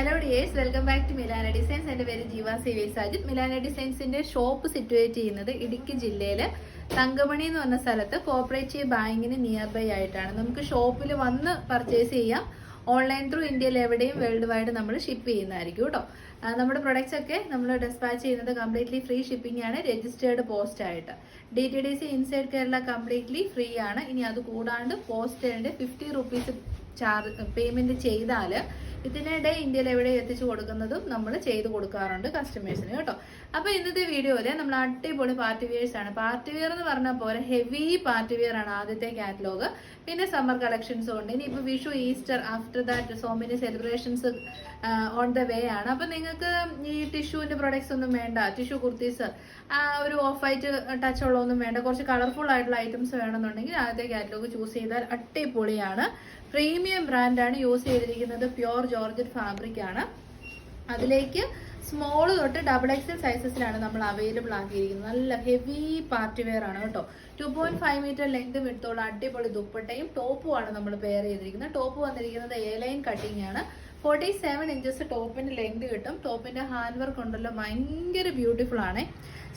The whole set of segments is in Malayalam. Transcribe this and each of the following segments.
Hello dears welcome back to Milana designs എന്റെ പേര് ജീവ സി വി സാജിത് മിലാന ഡിസൈൻസിന്റെ ഷോപ്പ് സിറ്റുവേറ്റ് ചെയ്യുന്നത് ഇടുക്കി ജില്ലയിൽ തങ്കമണി എന്ന് പറഞ്ഞ സ്ഥലത്ത് കോപ്പറേറ്റീവ് ബാങ്കിന് നിയർ ബൈ ആയിട്ടാണ്. നമുക്ക് ഷോപ്പിൽ വന്ന് പർച്ചേസ് ചെയ്യാം. ഓൺലൈൻ ത്രൂ ഇന്ത്യയിൽ എവിടെയും വേൾഡ് വൈഡ് നമ്മൾ ഷിപ്പ് ചെയ്യുന്നതായിരിക്കും കേട്ടോ. നമ്മുടെ പ്രൊഡക്ട്സ് ഒക്കെ നമ്മൾ ഡെസ്പാച്ച് ചെയ്യുന്നത് കംപ്ലീറ്റ്ലി ഫ്രീ ഷിപ്പിംഗ് ആണ് രജിസ്റ്റേർഡ് പോസ്റ്റ് ആയിട്ട്. D T D C inside Kerala completely free ആണ്. ഇനി അത് കൂടാണ്ട് post fifty rupees charge payment ചെയ്താൽ ഇതിനിടെ ഇന്ത്യയിൽ എവിടെ എത്തിച്ചു കൊടുക്കുന്നതും നമ്മൾ ചെയ്ത് കൊടുക്കാറുണ്ട് കസ്റ്റമേഴ്സിന് കേട്ടോ. അപ്പൊ ഇന്നത്തെ വീഡിയോയിൽ നമ്മൾ അടിപൊളി പാർട്ടി വിയേഴ്സ് ആണ്. പാർട്ടി വിയർ എന്ന് പറഞ്ഞ പോലെ ഹെവി പാർട്ടി വിയർ ആണ് ആദ്യത്തെ കാറ്റലോഗ് പിന്നെ സമ്മർ കളക്ഷൻസും ഉണ്ട്. ഇനി ഇപ്പൊ Vishu Easter after that so many celebrations on the way ആണ്. അപ്പൊ നിങ്ങൾക്ക് ഈ ടിഷ്യൂവിന്റെ പ്രൊഡക്ട്സ് ഒന്നും വേണ്ട ടിഷ്യൂ കുർത്തീസ് ഒരു ഓഫ് ആയിട്ട് ടച്ച് ഉള്ളതൊന്നും വേണ്ട. കുറച്ച് കളർഫുൾ ആയിട്ടുള്ള ഐറ്റംസ് വേണമെന്നുണ്ടെങ്കിൽ ആദ്യത്തെ കാറ്റലോഗ് ചൂസ് ചെയ്താൽ അടിപൊളിയാണ്. പ്രീമിയം ബ്രാൻഡാണ് യൂസ് ചെയ്തിരിക്കുന്നത് പ്യോർ ജോർജറ്റ് ഫാബ്രിക് ആണ് അതിലേക്ക് സ്മോൾ തൊട്ട് ഡബിൾ എക്സൽ സൈസസിലാണ് നമ്മൾ അവൈലബിൾ ആക്കിയിരിക്കുന്നത്. നല്ല ഹെവി പാർട്ടി വെയർ ആണ് കേട്ടോ. Two point five metre length വിടുത്തോളം അടിപൊളി ദുപ്പട്ടയും ടോപ്പും ആണ് നമ്മൾ പെയർ ചെയ്തിരിക്കുന്നത്. ടോപ്പ് വന്നിരിക്കുന്നത് എ ലൈൻ കട്ടിംഗ് ആണ്. ഫോർട്ടി സെവൻ ഇഞ്ചസ് ടോപ്പിന്റെ ലെങ്ത് കിട്ടും. ടോപ്പിന്റെ ഹാൻഡ് വർക്ക് ഉണ്ടല്ലോ ഭയങ്കര ബ്യൂട്ടിഫുൾ ആണ്.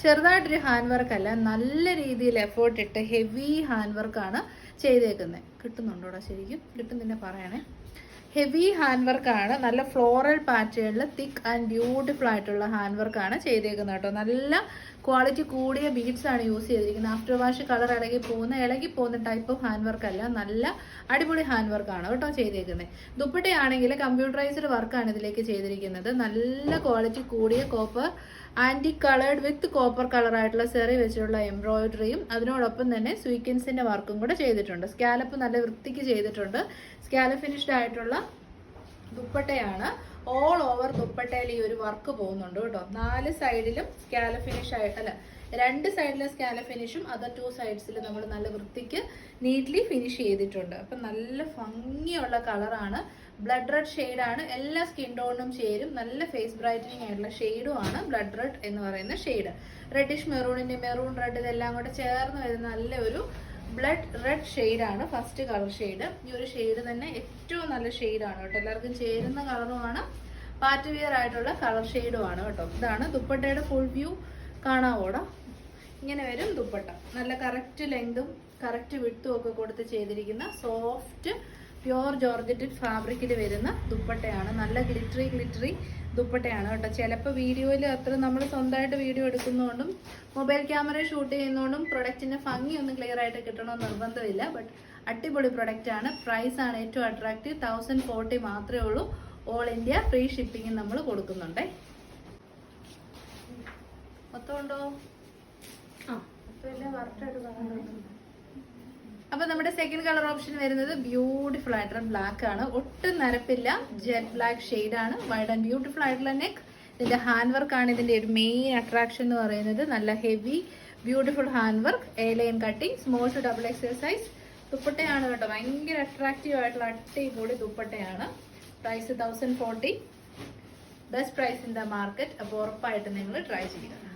ചെറുതായിട്ടൊരു ഹാൻഡ് വർക്ക് അല്ല നല്ല രീതിയിൽ എഫേർട്ട് ഇട്ട് ഹെവി ഹാൻഡ് വർക്കാണ് ചെയ്തേക്കുന്നത് കിട്ടുന്നുണ്ടോടാ ശരിക്കും? കിട്ടുന്നില്ല പറയണേ. ഹെവി ഹാൻഡ് വർക്കാണ് നല്ല ഫ്ലോറൽ പാറ്റേണിൽ തിക്ക് ആൻഡ് ബ്യൂട്ടിഫുൾ ആയിട്ടുള്ള ഹാൻഡ് വർക്കാണ് ചെയ്തേക്കുന്നത് കേട്ടോ. നല്ല ക്വാളിറ്റി കൂടിയ ബീഡ്സ് ആണ് യൂസ് ചെയ്തിരിക്കുന്നത്. ആഫ്റ്റർ വാഷ് കളർ ഇളകി പോകുന്ന ഇളകി പോകുന്ന ടൈപ്പ് ഓഫ് ഹാൻഡ് വർക്ക് അല്ല. നല്ല അടിപൊളി ഹാൻഡ് വർക്കാണ് കേട്ടോ ചെയ്തേക്കുന്നത് ദുപ്പട്ടയാണെങ്കിൽ കമ്പ്യൂട്ടറൈസ്ഡ് വർക്കാണ് ഇതിലേക്ക് ചെയ്തിരിക്കുന്നത്. നല്ല ക്വാളിറ്റി കൂടിയ copper anti coloured with copper colour ആയിട്ടുള്ള സെറി വെച്ചിട്ടുള്ള എംബ്രോയിഡറിയും അതിനോടൊപ്പം തന്നെ സ്വീക്കൻസിന്റെ വർക്കും കൂടെ ചെയ്തിട്ടുണ്ട്. സ്കാലപ്പ് നല്ല വൃത്തിക്ക് ചെയ്തിട്ടുണ്ട്. സ്കാലപ്പ് ഫിനിഷ്ഡ് ആയിട്ടുള്ള ദുപ്പട്ടയാണ് ഓൾ ഓവർ ദുപ്പട്ടയിൽ ഈ ഒരു വർക്ക് പോകുന്നുണ്ട് കേട്ടോ. നാല് സൈഡിലും സ്കാല ഫിനിഷ് ആയിട്ട് അല്ല രണ്ട് സൈഡിലെ സ്കാല ഫിനിഷും അതർ ടു സൈഡ്സിൽ നമ്മൾ നല്ല വൃത്തിക്ക് നീറ്റ്ലി ഫിനിഷ് ചെയ്തിട്ടുണ്ട്. അപ്പം നല്ല ഭംഗിയുള്ള കളറാണ് ബ്ലഡ് റെഡ് ഷെയ്ഡാണ് എല്ലാ സ്കിൻ ടോണിനും ചേരും. നല്ല ഫേസ് ബ്രൈറ്റനിങ് ആയിട്ടുള്ള ഷെയ്ഡും ആണ് ബ്ലഡ് റെഡ് എന്ന് പറയുന്ന ഷെയ്ഡ് റെഡിഷ് മെറൂണിന്റെ മെറൂൺ റെഡ് ഇതെല്ലാം കൂടെ ചേർന്ന് വരുന്ന നല്ല ഒരു ബ്ലഡ് റെഡ് ഷെയ്ഡാണ് ഫസ്റ്റ് കളർ ഷെയ്ഡ്. ഈ ഒരു ഷെയ്ഡ് തന്നെ ഏറ്റവും നല്ല ഷെയ്ഡാണ് കേട്ടോ. എല്ലാവർക്കും ചേരുന്ന കളറുമാണ്. പാർട്ടി വിയർ ആയിട്ടുള്ള കളർ ഷെയ്ഡുമാണ് കേട്ടോ. ഇതാണ് ദുപ്പട്ടയുടെ ഫുൾ വ്യൂ കാണാവോടോ? ഇങ്ങനെ വരും ദുപ്പട്ട. നല്ല കറക്റ്റ് ലെങ്തും കറക്റ്റ് വിട്ടും ഒക്കെ കൊടുത്ത് ചെയ്തിരിക്കുന്ന സോഫ്റ്റ് പ്യോർ ജോർജറ്റ് ഫാബ്രിക്കിൽ വരുന്ന ദുപ്പട്ടയാണ്. നല്ല ഗ്ലിറ്ററി ഗ്ലിറ്ററി ദുപ്പട്ടയാണ് കേട്ടോ. ചിലപ്പോൾ വീഡിയോയിൽ അത്ര നമ്മൾ സ്വന്തമായിട്ട് വീഡിയോ എടുക്കുന്നതുകൊണ്ടും മൊബൈൽ ക്യാമറ ഷൂട്ട് ചെയ്യുന്നതുകൊണ്ടും പ്രൊഡക്റ്റിന്റെ ഭംഗി ഒന്നും ക്ലിയർ ആയിട്ട് കിട്ടണമെന്ന് നിർബന്ധമില്ല. ബട്ട് അടിപൊളി പ്രൊഡക്റ്റാണ് ആണ്. പ്രൈസ് ആണ് ഏറ്റവും അട്രാക്റ്റീവ് തൗസൻഡ് ഫോർട്ടി മാത്രമേ ഉള്ളൂ. ഓൾ ഇന്ത്യ ഫ്രീ ഷിപ്പിംഗ് നമ്മൾ കൊടുക്കുന്നുണ്ടേ. മൊത്തം ഉണ്ടോ? ആ. മൊത്തം എല്ലാം കറക്റ്റായിട്ട് കാണുന്നുണ്ട് അപ്പൊ നമ്മുടെ സെക്കൻഡ് കളർ ഓപ്ഷൻ വരുന്നത് ബ്യൂട്ടിഫുൾ ആയിട്ടുള്ള ബ്ലാക്ക് ആണ്. ഒട്ടും നരപ്പില്ല. ജെറ്റ് ബ്ലാക്ക് ഷെയ്ഡ് ആണ്. വൈഡ് ആൻഡ് ബ്യൂട്ടിഫുൾ ആയിട്ടുള്ള നെക്ക് ഇതിന്റെ ഹാൻഡ് വർക്ക് ആണ് ഇതിന്റെ ഒരു മെയിൻ അട്രാക്ഷൻ എന്ന് പറയുന്നത്. നല്ല heavy beautiful hand work A line cutting small to double XL size ദുപ്പട്ടയാണ് കേട്ടോ. ഭയങ്കര അട്രാക്റ്റീവ് ആയിട്ടുള്ള അടിപൊളി ദുപ്പട്ടയാണ്. Price thousand forty best price in the market അപ്പോൾ ഉറപ്പായിട്ട് നിങ്ങൾ ട്രൈ ചെയ്യുക.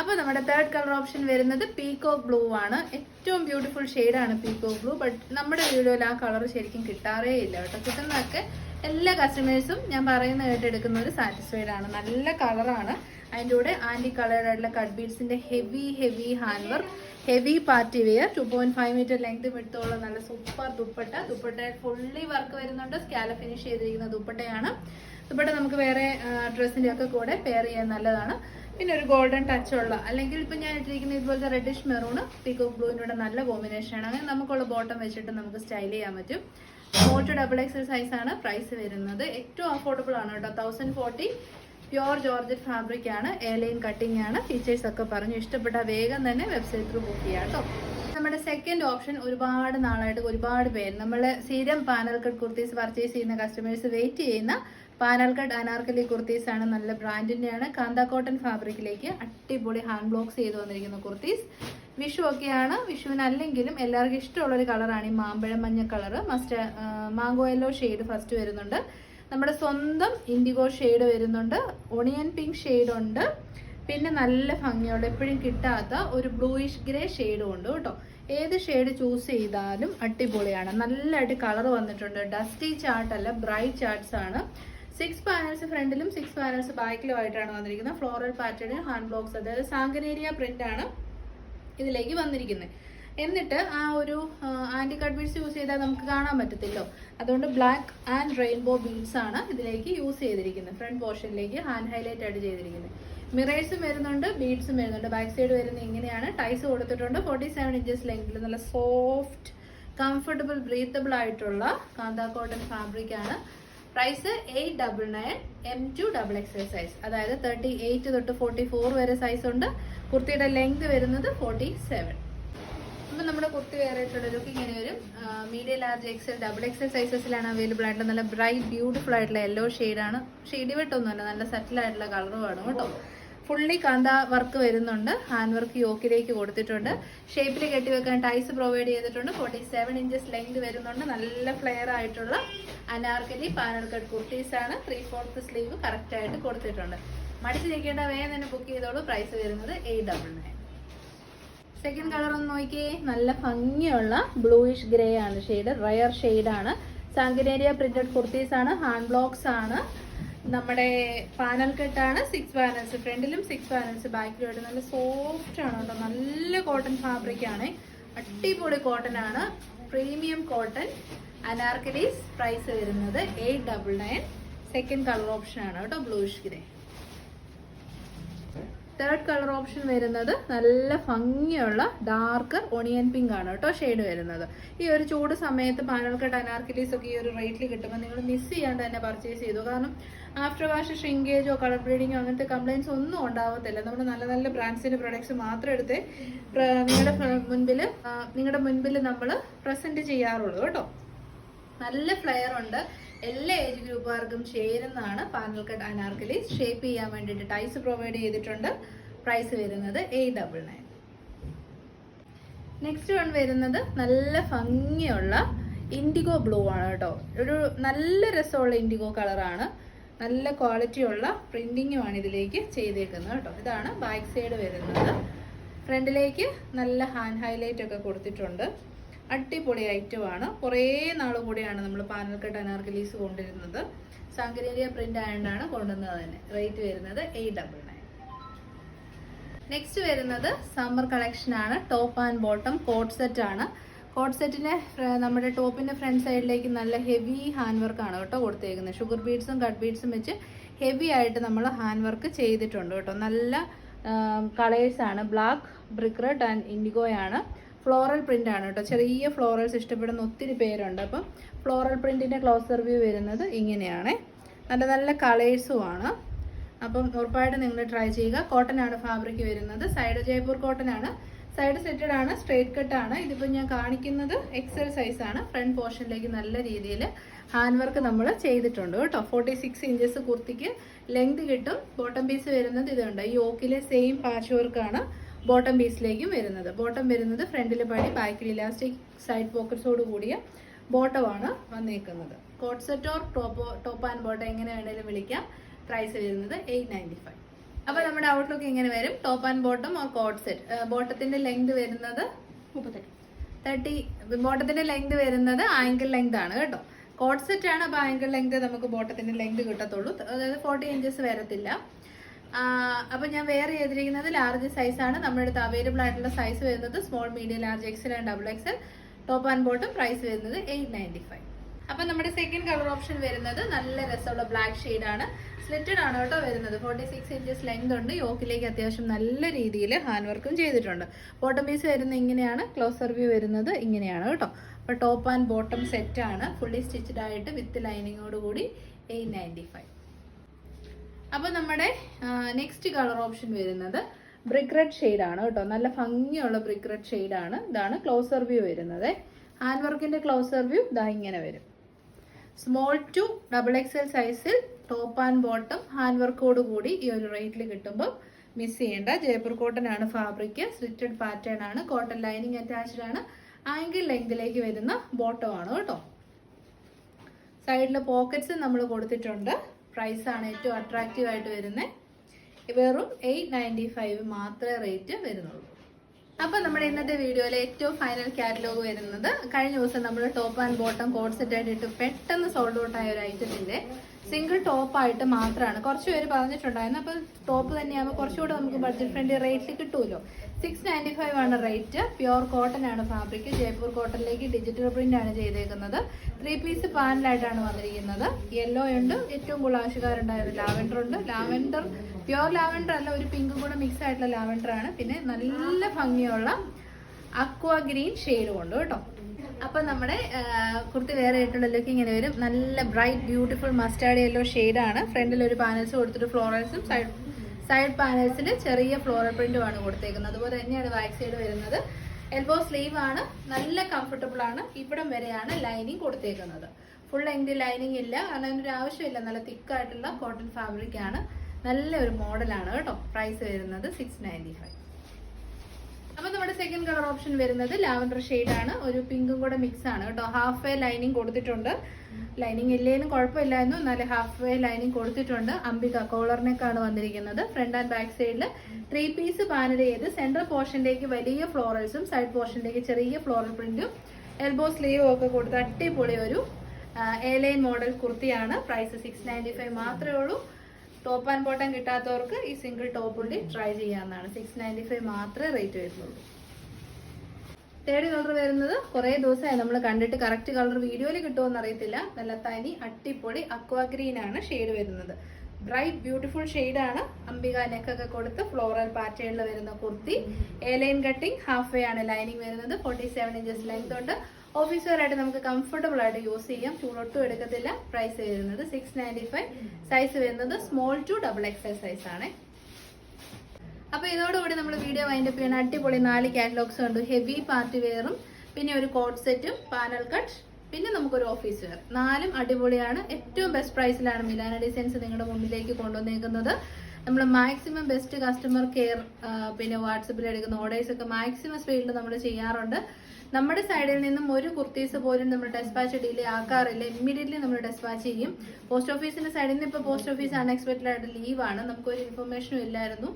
അപ്പൊ നമ്മുടെ തേർഡ് കളർ ഓപ്ഷൻ വരുന്നത് പീകോക്ക് ബ്ലൂ ആണ്. ഏറ്റവും ബ്യൂട്ടിഫുൾ ആണ് പീകോക്ക് ബ്ലൂ ബട്ട് നമ്മുടെ വീഡിയോയിൽ ആ കളർ ശരിക്കും കിട്ടാറേ ഇല്ല കേട്ടോ. കിട്ടുന്നതൊക്കെ എല്ലാ കസ്റ്റമേഴ്സും ഞാൻ പറയുന്ന കേട്ട് എടുക്കുന്ന ഒരു സാറ്റിസ്ഫൈഡ് ആണ്. നല്ല കളറാണ് അതിന്റെ കൂടെ ആന്റി കളേർഡ് ആയിട്ടുള്ള cut ബീഡ്സിന്റെ heavy heavy hand work heavy party wear two point five metre length വിടുത്തോളം നല്ല super dupatta. Dupatta fully work വരുന്നുണ്ട്. സ്കാല ഫിനിഷ് ചെയ്തിരിക്കുന്ന ദുപ്പട്ടയാണ്. ദുപ്പട്ട നമുക്ക് വേറെ ഡ്രസ്സിന്റെ ഒക്കെ കൂടെ പെയർ ചെയ്യാൻ നല്ലതാണ്. പിന്നെ ഒരു ഗോൾഡൻ ടച്ച് ഉള്ള അല്ലെങ്കിൽ ഇപ്പൊ ഞാൻ ഇട്ടിരിക്കുന്ന ഇതുപോലത്തെ റെഡിഷ് മെറൂൺ പീക്കോക്ക് ബ്ലൂവിനോട് നല്ല കോമ്പിനേഷൻ ആണ്. അങ്ങനെ നമുക്കുള്ള ബോട്ടം വെച്ചിട്ട് നമുക്ക് സ്റ്റൈൽ ചെയ്യാൻ പറ്റും. ബോട്ട് ഡബിൾ എക്സൽ സൈസ് ആണ്. പ്രൈസ് വരുന്നത് ഏറ്റവും അഫോർഡബിൾ ആണ് കേട്ടോ. Thousand forty pure georgette fabric ആണ്. എയർലൈൻ കട്ടിംഗ് ആണ്. ഫീച്ചേഴ്സ് ഒക്കെ പറഞ്ഞു. ഇഷ്ടപ്പെട്ട വേഗം തന്നെ വെബ്സൈറ്റ് ത്രൂ ബുക്ക് ചെയ്യാം കേട്ടോ. നമ്മുടെ സെക്കൻഡ് ഓപ്ഷൻ ഒരുപാട് നാളായിട്ട് ഒരുപാട് പേര് നമ്മൾ സ്ഥിരം പാനൽ കട്ട് കുർത്തീസ് പർച്ചേസ് ചെയ്യുന്ന കസ്റ്റമേഴ്സ് വെയിറ്റ് ചെയ്യുന്ന പാനൽ അനാർക്കലി കുർത്തീസ് ആണ് നല്ല ബ്രാൻഡിന്റെയാണ് കാന്ത കോട്ടൺ ഫാബ്രിക്കിലേക്ക് അടിപൊളി ഹാൻഡ് ബ്ലോക്സ് ചെയ്ത് വന്നിരിക്കുന്ന കുർത്തീസ്. വിഷു ഒക്കെയാണ്. വിഷുവിനല്ലെങ്കിലും എല്ലാവർക്കും ഇഷ്ടമുള്ള ഒരു കളറാണ് ഈ മാമ്പഴം മഞ്ഞ colour must mango yellow shade first വരുന്നുണ്ട്. നമ്മുടെ സ്വന്തം ഇൻഡിഗോ ഷെയ്ഡ് വരുന്നുണ്ട്. ഒണിയൻ പിങ്ക് ഷെയ്ഡ് ഉണ്ട്. പിന്നെ നല്ല ഭംഗിയുള്ള എപ്പോഴും കിട്ടാത്ത ഒരു ബ്ലൂയിഷ് ഗ്രേ ഷെയ്ഡും ഉണ്ട് കേട്ടോ. ഏത് ഷെയ്ഡ് ചൂസ് ചെയ്താലും അടിപൊളിയാണ്. നല്ലതായിട്ട് കളർ വന്നിട്ടുണ്ട്. ഡസ്റ്റി ചാർട്ട് അല്ല ബ്രൈറ്റ് ചാർട്ട്സ് ആണ്. സിക്സ് പാനൽസ് ഫ്രണ്ടിലും സിക്സ് പാനൽസ് ബാക്കിലും ആയിട്ടാണ് വന്നിരിക്കുന്നത്. ഫ്ലോറൽ പാറ്റേൺ ഹാൻഡ് ബ്ലോക്സ് അതായത് സാങ്കനേരിയ പ്രിന്റ് ആണ് ഇതിലേക്ക് വന്നിരിക്കുന്നത്. എന്നിട്ട് ആ ഒരു ആന്റി കട്ട് ബീഡ്സ് യൂസ് ചെയ്താൽ നമുക്ക് കാണാൻ പറ്റത്തില്ലോ. അതുകൊണ്ട് ബ്ലാക്ക് ആൻഡ് റെയിൻബോ ബീഡ്സ് ആണ് ഇതിലേക്ക് യൂസ് ചെയ്തിരിക്കുന്നത്. ഫ്രണ്ട് പോർഷനിലേക്ക് ഹാൻഡ് ഹൈലൈറ്റ് ആയിട്ട് ചെയ്തിരിക്കുന്നത്. മിറേഴ്സും വരുന്നുണ്ട് ബീഡ്സും വരുന്നുണ്ട്. ബാക്ക് സൈഡ് വരുന്നത് ഇങ്ങനെയാണ്. ടൈസ് കൊടുത്തിട്ടുണ്ട്. ഫോർട്ടി സെവൻ ഇഞ്ചസ് ലെങ്തിൽ നല്ല സോഫ്റ്റ് കംഫർട്ടബിൾ ബ്രീത്തബിൾ ആയിട്ടുള്ള കാന്താ കോട്ടൺ ഫാബ്രിക് ആണ് price eight double nine M to double X size അതായത് തേർട്ടി എയ്റ്റ് തൊട്ട് ഫോർട്ടി ഫോർ വരെ സൈസ് ഉണ്ട്. കുർത്തിയുടെ ലെങ്ത് വരുന്നത് ഫോർട്ടി സെവൻ അപ്പം നമ്മുടെ കുർത്തി വേറെ ലുക്ക് ഇങ്ങനെ വരും. Medium large XL double XL സൈസസിലാണ് available ആയിട്ടുള്ള നല്ല ബ്രൈറ്റ് ബ്യൂട്ടിഫുൾ ആയിട്ടുള്ള യെല്ലോ ഷെയ്ഡാണ് ഷെയ്ഡ് വെട്ടൊന്നുമല്ല നല്ല സെറ്റിൽ ആയിട്ടുള്ള കളറുമാണ് കേട്ടോ. ഫുള്ളി കാന്ത വർക്ക് വരുന്നുണ്ട്. ഹാൻഡ് വർക്ക് യോക്കിലേക്ക് കൊടുത്തിട്ടുണ്ട്. ഷേപ്പിൽ കെട്ടിവെക്കാൻ ടൈസ് പ്രൊവൈഡ് ചെയ്തിട്ടുണ്ട്. ഫോർട്ടി സെവൻ ഇഞ്ചസ് ലെങ്ത് വരുന്നുണ്ട്. നല്ല ഫ്ലെയർ ആയിട്ടുള്ള അനാർക്കലി പാനൽ കട്ട് കുർത്തീസ് ആണ്. ത്രീ ഫോർത്ത് സ്ലീവ് കറക്റ്റ് ആയിട്ട് കൊടുത്തിട്ടുണ്ട്. മടിച്ച് നിൽക്കേണ്ട വേഗം തന്നെ ബുക്ക് ചെയ്തോളൂ. പ്രൈസ് വരുന്നത് eight double nine second colour ഒന്ന് നോക്കിയേ. നല്ല ഭംഗിയുള്ള ബ്ലൂയിഷ് ഗ്രേ ആണ് ഷെയ്ഡ് റയർ ആണ്. സാങ്കനേരിയ പ്രിന്റഡ് കുർത്തീസ് ആണ്. ഹാൻഡ് ബ്ലോക്സ് ആണ്. നമ്മുടെ പാനൽ കെട്ടാണ് സിക്സ് പാനൽസ് ഫ്രണ്ടിലും സിക്സ് പാനൽസ് ബാക്കിലോട്ട് നല്ല സോഫ്റ്റ് ആണ് കേട്ടോ. നല്ല കോട്ടൺ ഫാബ്രിക് ആണ്. അടിപൊളി കോട്ടൺ ആണ്. പ്രീമിയം കോട്ടൺ അനാർക്കലീസ് പ്രൈസ് വരുന്നത് eight double nine second colour option ആണ് കേട്ടോ bluish grey third colour option വരുന്നത് നല്ല ഭംഗിയുള്ള ഡാർക്കർ ഒണിയൻ പിങ്ക് ആണ് കേട്ടോ ഷെയ്ഡ് വരുന്നത്. ഈ ഒരു ചൂട് സമയത്ത് പാനൽക്കട്ട് അനാർക്കലീസ് ഒക്കെ ഈ ഒരു റേറ്റിൽ കിട്ടുമ്പോൾ നിങ്ങൾ മിസ് ചെയ്യാണ്ട് തന്നെ പർച്ചേസ് ചെയ്തു. കാരണം ആഫ്റ്റർ വാഷ് ഷ്രിങ്കേജോ കളർ ബ്രീഡിങ്ങോ അങ്ങനത്തെ കംപ്ലയിൻസ് ഒന്നും ഉണ്ടാവത്തില്ല. നമ്മൾ നല്ല നല്ല ബ്രാൻഡ്സിന്റെ പ്രൊഡക്ട്സ് മാത്രം എടുത്ത് നിങ്ങളുടെ മുൻപിൽ നിങ്ങളുടെ മുൻപിൽ നമ്മൾ പ്രസന്റ് ചെയ്യാറുള്ളൂ കേട്ടോ. നല്ല ഫ്ലെയർ ഉണ്ട്. എല്ലാ ഏജ് ഗ്രൂപ്പുകാർക്കും ചേരുന്നതാണ് പാനൽ കട്ട് അനാർക്കലി. ഷേപ്പ് ചെയ്യാൻ വേണ്ടിയിട്ട് ടൈസ് പ്രൊവൈഡ് ചെയ്തിട്ടുണ്ട്. പ്രൈസ് വരുന്നത് eight double nine next one വരുന്നത് നല്ല ഭംഗിയുള്ള ഇൻഡിഗോ ബ്ലൂ ആണ് കേട്ടോ. ഒരു നല്ല രസമുള്ള ഇൻഡിഗോ കളറാണ് നല്ല ക്വാളിറ്റിയുള്ള പ്രിന്റിങ്ങുമാണ് ഇതിലേക്ക് ചെയ്തേക്കുന്നത് കേട്ടോ. ഇതാണ് ബാക്ക് സൈഡ് വരുന്നത്. ഫ്രണ്ടിലേക്ക് നല്ല ഹാൻഡ് ഹൈലൈറ്റ് ഒക്കെ കൊടുത്തിട്ടുണ്ട്. അടിപൊളി ഐറ്റമാണ്. കുറേ നാൾ കൂടിയാണ് നമ്മൾ പാനൽ കട്ട് അനാർക്കലീസ് കൊണ്ടിരുന്നത്. സാങ്കേതിക പ്രിന്റ് ആയതുകൊണ്ടാണ് കൊണ്ടുവന്നത് തന്നെ റേറ്റ് വരുന്നത് എയ്റ്റ് ഡബിൾ നയൻ നെക്സ്റ്റ് വരുന്നത് സമ്മർ കളക്ഷൻ ആണ്. Top and bottom coat set ആണ്. കോട്ട് സെറ്റിന് നമ്മുടെ ടോപ്പിന്റെ ഫ്രണ്ട് സൈഡിലേക്ക് നല്ല ഹെവി ഹാൻഡ് വർക്ക് ആണ് കേട്ടോ കൊടുത്തേക്കുന്നത്. ഷുഗർ ബീഡ്സും കട്ട് ബീഡ്സും വെച്ച് ഹെവി ആയിട്ട് നമ്മൾ ഹാൻഡ് വർക്ക് ചെയ്തിട്ടുണ്ട് കേട്ടോ. നല്ല കളേഴ്സാണ് ബ്ലാക്ക് ബ്രിക്ക് റെഡ് ആൻഡ് ഇൻഡിഗോയാണ് ആണ്. ഫ്ലോറൽ പ്രിന്റ് ആണ് കേട്ടോ. ചെറിയ ഫ്ലോറൽസ് ഇഷ്ടപ്പെടുന്ന ഒത്തിരി പേരുണ്ട്. അപ്പം ഫ്ലോറൽ പ്രിന്റിന്റെ ക്ലോസർ വ്യൂ വരുന്നത് ഇങ്ങനെയാണ്. നല്ല നല്ല കളേഴ്സും ആണ്. അപ്പം ഉറപ്പായിട്ട് നിങ്ങൾ ട്രൈ ചെയ്യുക. കോട്ടൺ ആണ് ഫാബ്രിക് വരുന്നത്. സൈഡ് ജയ്പൂർ കോട്ടൺ ആണ്. സൈഡ് സെറ്റഡ് ആണ് സ്ട്രേറ്റ് ആണ്. ഇതിപ്പോൾ ഞാൻ കാണിക്കുന്നത് എക്സൽ ആണ്. ഫ്രണ്ട് പോർഷനിലേക്ക് നല്ല രീതിയിൽ ഹാൻഡ് വർക്ക് നമ്മൾ ചെയ്തിട്ടുണ്ട് കേട്ടോ. ഫോർട്ടി സിക്സ് ഇഞ്ചസ് കുർത്തിക്ക് ലെങ്ത് കിട്ടും. ബോട്ടം പീസ് വരുന്നത് ഇതുണ്ട്. ഈ ഓക്കിലെ സെയിം പാച്ച് വർക്കാണ് ബോട്ടം പീസിലേക്കും വരുന്നത്. ബോട്ടം വരുന്നത് ഫ്രണ്ടിൽ പടി ബാക്കിൽ ഇലാസ്റ്റിക് സൈഡ് പോക്കറ്റ്സോട് കൂടിയ ബോട്ടമാണ് വന്നേക്കുന്നത് coat set or top and bottom എങ്ങനെ വേണേലും വിളിക്കാം. പ്രൈസ് വരുന്നത് എയ്റ്റ് നയന്റി ഫൈവ് അപ്പോൾ നമ്മുടെ ഔട്ട്ലുക്ക് ഇങ്ങനെ വരും. Top and bottom or coord set ബോട്ടത്തിന്റെ length വരുന്നത് മുപ്പത്തെട്ട്. തേർട്ടി ബോട്ടത്തിന്റെ ലെങ്ത് വരുന്നത് ആങ്കിൾ ലെങ്ത് ആണ് കേട്ടോ. കോട്ട് സെറ്റ് ആണ് അപ്പോൾ ആങ്കിൾ ലെങ്ത് നമുക്ക് ബോട്ടത്തിന്റെ ലെങ്ത് കിട്ടത്തുള്ളൂ. അതായത് ഫോർട്ടി ഇഞ്ചസ് വരത്തില്ല. അപ്പോൾ ഞാൻ വേറെ ചെയ്തിരിക്കുന്നത് ലാർജ് സൈസ് ആണ്. നമ്മുടെ അടുത്ത് അവൈലബിൾ ആയിട്ടുള്ള സൈസ് വരുന്നത് small medium large XL and double XL top and bottom price വരുന്നത് എയ്റ്റ് നയന്റി ഫൈവ് അപ്പൊ നമ്മുടെ സെക്കൻഡ് കളർ ഓപ്ഷൻ വരുന്നത് നല്ല രസമുള്ള ബ്ലാക്ക് ആണ്. സ്ലിറ്റഡ് ആണ് കേട്ടോ വരുന്നത്. ഫോർട്ടി സിക്സ് ഇഞ്ചസ് ലെങ്ത് ഉണ്ട്. യോക്കിലേക്ക് അത്യാവശ്യം നല്ല രീതിയിൽ ഹാൻഡ് വർക്കും ചെയ്തിട്ടുണ്ട്. ബോട്ടം പീസ് വരുന്നത് ഇങ്ങനെയാണ്. ക്ലോസർ വ്യൂ വരുന്നത് ഇങ്ങനെയാണ് കേട്ടോ. അപ്പൊ ടോപ്പ് ആൻഡ് ബോട്ടം ആണ്. ഫുള്ളി സ്റ്റിച്ചഡ് ആയിട്ട് വിത്ത് ലൈനിങ്ങോട് കൂടി എയ്റ്റ് നയന്റി ഫൈവ് അപ്പോൾ നമ്മുടെ നെക്സ്റ്റ് കളർ ഓപ്ഷൻ വരുന്നത് ബ്രിക്ക് റെഡ് ഷെയ്ഡ് ആണ് കേട്ടോ. നല്ല ഭംഗിയുള്ള ബ്രിക്ക് റെഡ് ഷെയ്ഡ് ആണ്. ഇതാണ് ക്ലോസർ വ്യൂ വരുന്നത്. ഹാൻഡ് വർക്കിന്റെ ക്ലോസർ വ്യൂ ഇതാ ഇങ്ങനെ വരും. Small to double X L സൈസിൽ ടോപ്പ് ആൻഡ് ബോട്ടം ഹാൻഡ് വർക്കോട് കൂടി ഈ ഒരു റേറ്റിൽ കിട്ടുമ്പോൾ മിസ് ചെയ്യേണ്ട. ജയ്പൂർ കോട്ടൺ ആണ് ഫാബ്രിക് സ്ലിറ്റഡ് പാറ്റേൺ ആണ്. കോട്ടൺ ലൈനിങ് അറ്റാച്ച്ഡ് ആണ്. ആംഗിൾ ലെങ്തിലേക്ക് വരുന്ന ബോട്ടം ആണ് കേട്ടോ. സൈഡിൽ പോക്കറ്റ്സ് നമ്മൾ കൊടുത്തിട്ടുണ്ട്. പ്രൈസ് ആണ് ഏറ്റവും അട്രാക്റ്റീവ് ആയിട്ട് വരുന്നത് വെറും എയ്റ്റ് നയന്റി ഫൈവ് മാത്രമേ റേറ്റ് വരുന്നുള്ളൂ. അപ്പോൾ നമ്മുടെ ഇന്നത്തെ വീഡിയോയിലെ ഏറ്റവും ഫൈനൽ കാറ്റലോഗ് വരുന്നത് കഴിഞ്ഞ ദിവസം നമ്മൾ top and bottom co-ord set ആയിട്ട് പെട്ടെന്ന് സോൾഡ് ഔട്ട് ആയ ഒരു ഐറ്റത്തിന്റെ സിംഗിൾ ടോപ്പായിട്ട് മാത്രമാണ്. കുറച്ച് പേര് പറഞ്ഞിട്ടുണ്ടായിരുന്നു. അപ്പോൾ ടോപ്പ് തന്നെയാകുമ്പോൾ കുറച്ചുകൂടെ നമുക്ക് ബഡ്ജറ്റ് ഫ്രണ്ട്ലി റേറ്റിൽ കിട്ടുമല്ലോ. സിക്സ് നയന്റി ഫൈവ് ആണ് റേറ്റ്. പ്യുർ കോട്ടൺ ആണ് ഫാബ്രിക്. ജയ്പൂർ കോട്ടണിലേക്ക് ഡിജിറ്റൽ പ്രിന്റ് ആണ് ചെയ്തേക്കുന്നത്. ത്രീ പീസ് പാനലായിട്ടാണ് വന്നിരിക്കുന്നത്. യെല്ലോ ഉണ്ട്. ഏറ്റവും കൂടുതൽ ആവശ്യക്കാരുണ്ടായത് ലാവൻഡർ ഉണ്ട്. ലാവൻഡർ പ്യുർ ലാവൻഡർ അല്ല ഒരു പിങ്കും കൂടെ മിക്സ് ആയിട്ടുള്ള ലാവൻഡർ ആണ്. പിന്നെ നല്ല ഭംഗിയുള്ള അക്വ ഗ്രീൻ ഷെയ്ഡും ഉണ്ട് കേട്ടോ. അപ്പം നമ്മുടെ കുർത്തി വേറെ ആയിട്ടുള്ള ലുക്ക് ഇങ്ങനെ വരും. നല്ല ബ്രൈറ്റ് ബ്യൂട്ടിഫുൾ മസ്റ്റാർഡ് യെല്ലോ ഷെയ്ഡാണ് ഫ്രണ്ടിൽ ഒരു പാനൽസ് കൊടുത്തിട്ട് ഫ്ലോറൽസും സൈഡ് സൈഡ് പാനൽസിൽ ചെറിയ ഫ്ലോറൽ പ്രിന്റും ആണ് കൊടുത്തേക്കുന്നത്. അതുപോലെ തന്നെയാണ് ബാക്ക് സൈഡ് വരുന്നത്. എൽബോ സ്ലീവ് ആണ്. നല്ല കംഫർട്ടബിൾ ആണ്. ഇവിടം വരെയാണ് ലൈനിങ് കൊടുത്തേക്കുന്നത്. ഫുൾ ലെങ്ത് ലൈനിങ് ഇല്ല. കാരണം അതിനൊരു ആവശ്യമില്ല. നല്ല തിക്കായിട്ടുള്ള കോട്ടൺ ഫാബ്രിക് ആണ്. നല്ല ഒരു മോഡലാണ് കേട്ടോ. പ്രൈസ് വരുന്നത് സിക്സ് നയന്റി ഫൈവ് അപ്പൊ നമ്മുടെ സെക്കൻഡ് കളർ ഓപ്ഷൻ വരുന്നത് ലാവൻഡർ ആണ്. ഒരു പിങ്കും കൂടെ മിക്സ് ആണ് കേട്ടോ. ഹാഫ് വേ ലൈനിങ് കൊടുത്തിട്ടുണ്ട്. ലൈനിങ് ഇല്ലേലും കുഴപ്പമില്ലായിരുന്നു. എന്നാലും ഹാഫ് വേ ലൈനിങ് കൊടുത്തിട്ടുണ്ട്. അംബിക കോളറിനേക്കാണ് വന്നിരിക്കുന്നത്. ഫ്രണ്ട് ആൻഡ് ബാക്ക് സൈഡിൽ ത്രീ പീസ് പാനൽ ചെയ്ത് സെൻട്രൽ പോർഷനിലേക്ക് വലിയ ഫ്ലോറൽസും സൈഡ് പോർഷനിലേക്ക് ചെറിയ ഫ്ലോറൽ പ്രിന്റും എൽബോ സ്ലീവും ഒക്കെ കൊടുത്ത് അടിപൊളി ഒരു എ ലൈൻ മോഡൽ കുർത്തിയാണ്. പ്രൈസ് സിക്സ് നയന്റി ഫൈവ് മാത്രമേ ഉള്ളൂ. ടോപ്പ് ആൻഡ് ബോട്ടം കിട്ടാത്തവർക്ക് ഈ സിംഗിൾ ടോപ്പ് ഉള്ളി ട്രൈ ചെയ്യാവുന്നതാണ്. സിക്സ് നയന്റി ഫൈവ് മാത്രമേ റേറ്റ് വരുന്നുള്ളൂ. തേർഡ് കളർ വരുന്നത് കുറേ ദിവസമായി നമ്മൾ കണ്ടിട്ട് കറക്റ്റ് കളർ വീഡിയോയിൽ കിട്ടുമോ അറിയത്തില്ല. നല്ല തനി അട്ടിപ്പൊടി അക്വാ ഗ്രീൻ ആണ് ഷെയ്ഡ് വരുന്നത്. ബ്രൈറ്റ് ബ്യൂട്ടിഫുൾ ആണ്. അംബിക നെക്കൊക്കെ കൊടുത്ത് ഫ്ലോറൽ പാറ്റേണിൽ വരുന്ന kurti. A line cutting half way ആണ് ലൈനിങ് വരുന്നത്. ഫോർട്ടി സെവൻ ഇഞ്ചസ് ലെങ്ത് ഉണ്ട്. ഓഫീസ് ആയിട്ട് നമുക്ക് കംഫർട്ടബിൾ ആയിട്ട് യൂസ് ചെയ്യാം. ചൂടൊട്ടും എടുക്കത്തില്ല. പ്രൈസ് വരുന്നത് സിക്സ് നയന്റി ഫൈവ് സൈസ് വരുന്നത് small to double XL size ആണ്. അപ്പൊ ഇതോടുകൂടി നമ്മൾ വീഡിയോ വൈൻഡപ്പ് ചെയ്യണം. അടിപൊളി നാല് കാറ്റലോഗ്സ് ഉണ്ട് ഹെവി പാർട്ടി വെയറും പിന്നെ ഒരു കോട്ട് സെറ്റും പാനൽ കട്ട് പിന്നെ നമുക്കൊരു ഓഫീസ് വെയർ നാലും അടിപൊളിയാണ്. ഏറ്റവും ബെസ്റ്റ് പ്രൈസിലാണ് മിലാന ഡിസൈൻസ് നിങ്ങളുടെ മുമ്പിലേക്ക് കൊണ്ടുവന്നേക്കുന്നത്. നമ്മൾ മാക്സിമം ബെസ്റ്റ് കസ്റ്റമർ കെയർ പിന്നെ വാട്സപ്പിൽ എടുക്കുന്ന ഓർഡേഴ്സ് ഒക്കെ മാക്സിമം സ്പീഡിൽ നമ്മൾ ചെയ്യാറുണ്ട്. നമ്മുടെ സൈഡിൽ നിന്നും ഒരു കുർത്തീസ് പോലും നമ്മൾ ഡെസ്പാച്ച് ഡിലേ ആക്കാറില്ല. ഇമ്മീഡിയറ്റ്ലി നമ്മൾ ഡെസ്പാച്ച് ചെയ്യും. പോസ്റ്റ് ഓഫീസിന്റെ സൈഡിൽ നിന്ന് ഇപ്പോൾ പോസ്റ്റ് ഓഫീസ് അൺഎക്സ്പെക്റ്റഡ് ആയിട്ട് ലീവാണ് നമുക്കൊരു ഇൻഫർമേഷനും ഇല്ലായിരുന്നു.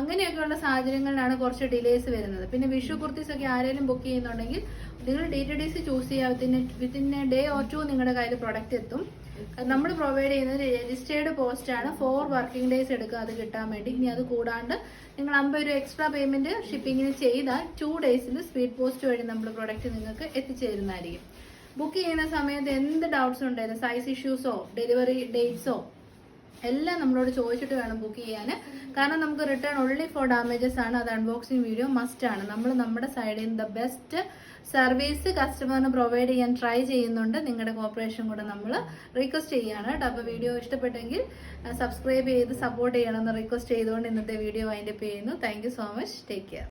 അങ്ങനെയൊക്കെയുള്ള സാഹചര്യങ്ങളിലാണ് കുറച്ച് ഡിലേസ് വരുന്നത്. പിന്നെ വിഷു കുർത്തീസ് ഒക്കെ ആരെങ്കിലും ബുക്ക് ചെയ്യുന്നുണ്ടെങ്കിൽ നിങ്ങൾ ഡേ ടു ഡേസ് ചൂസ് ചെയ്യുക within within a day or two നിങ്ങളുടെ കയ്യിൽ പ്രൊഡക്റ്റ് എത്തും. നമ്മൾ പ്രൊവൈഡ് ചെയ്യുന്നത് രജിസ്റ്റേർഡ് പോസ്റ്റ് ആണ്. ഫോർ വർക്കിംഗ് ഡേയ്സ് എടുക്കുക അത് കിട്ടാൻ വേണ്ടി. ഇനി അത് കൂടാണ്ട് നിങ്ങൾ അമ്പത് രൂപ എക്സ്ട്രാ പേയ്മെന്റ് ഷിപ്പിങ്ങിന് ചെയ്താൽ ടു ഡേയ്സിൽ സ്പീഡ് പോസ്റ്റ് വഴി നമ്മൾ പ്രൊഡക്റ്റ് നിങ്ങൾക്ക് എത്തിച്ചേരുന്നതായിരിക്കും. ബുക്ക് ചെയ്യുന്ന സമയത്ത് എന്ത് ഡൗട്ട്സ് ഉണ്ടായിരുന്നു? സൈസ് ഇഷ്യൂസോ ഡെലിവറി ഡേറ്റ്സോ എല്ലാം നമ്മളോട് ചോദിച്ചിട്ട് വേണം ബുക്ക് ചെയ്യാൻ കാരണം നമുക്ക് റിട്ടേൺ ഓൺലി ഫോർ ഡാമേജസ് ആണ് അത് അൺബോക്സിംഗ് വീഡിയോ മസ്റ്റ് ആണ്. നമ്മൾ നമ്മുടെ സൈഡിൽ നിന്ന് ദ ബെസ്റ്റ് സർവീസ് കസ്റ്റമറിന് പ്രൊവൈഡ് ചെയ്യാൻ ട്രൈ ചെയ്യുന്നുണ്ട്. നിങ്ങളുടെ കോപ്പറേഷൻ കൂടെ നമ്മൾ റിക്വസ്റ്റ് ചെയ്യുകയാണ് കേട്ടോ. അപ്പോൾ വീഡിയോ ഇഷ്ടപ്പെട്ടെങ്കിൽ സബ്സ്ക്രൈബ് ചെയ്ത് സപ്പോർട്ട് ചെയ്യണമെന്ന് റിക്വസ്റ്റ് ചെയ്തുകൊണ്ട് ഇന്നത്തെ വീഡിയോ വൈൻഡപ്പ് ചെയ്യുന്നു. Thank so much take care